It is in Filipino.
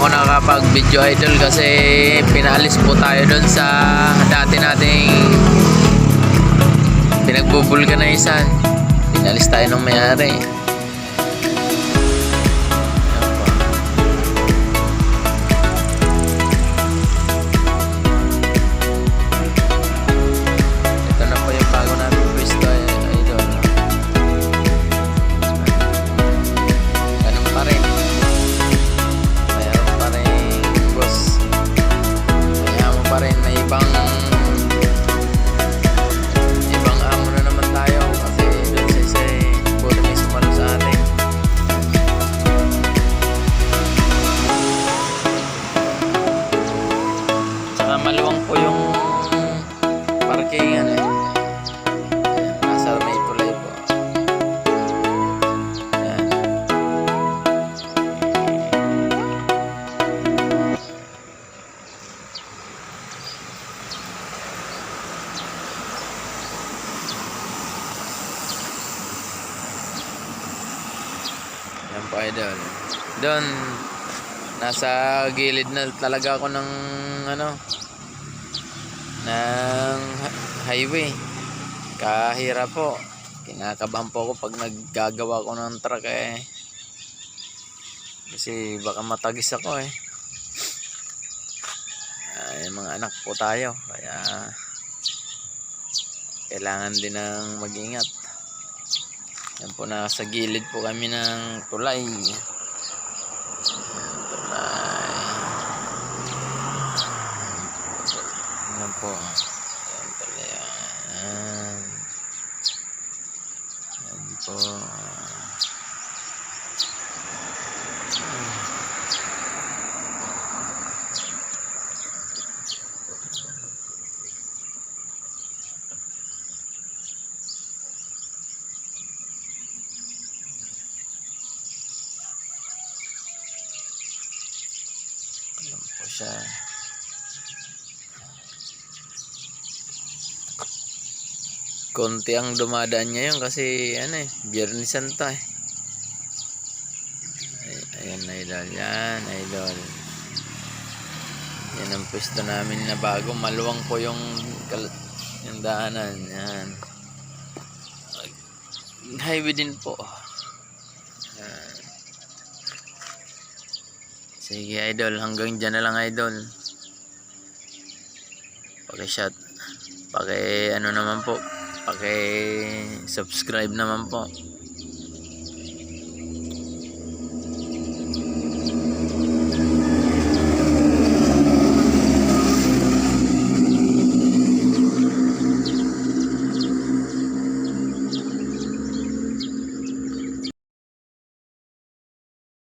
ako nakakapag video idol kasi pinalis po tayo doon sa dati nating pinagbubulkanisan. Pinalis tayo ng mayari. Idol. Doon, nasa gilid na talaga ako ng ano, ng hi- highway. Kahirap po. Kinakabahan po ako pag naggagawa ko ng truck eh. Kasi baka matagis ako eh. Ay, mga anak po tayo. Kaya kailangan din ng mag-ingat. Yan po nasa gilid po kami ng tulay. Tulay. Yan po. Yan tulay. Yan. Yan po. Yan po siya. Konti ang dumadaan ngayon kasi ano eh, Biyernes Santo eh. Ay, ayan idol, yan idol. Yan ang pwesto namin na bago. Maluwang po yung, yung daanan. Yan. Highway din po. Sige idol, hanggang dyan na lang idol. Paki-shot. Paki ano naman po. Paki subscribe naman po.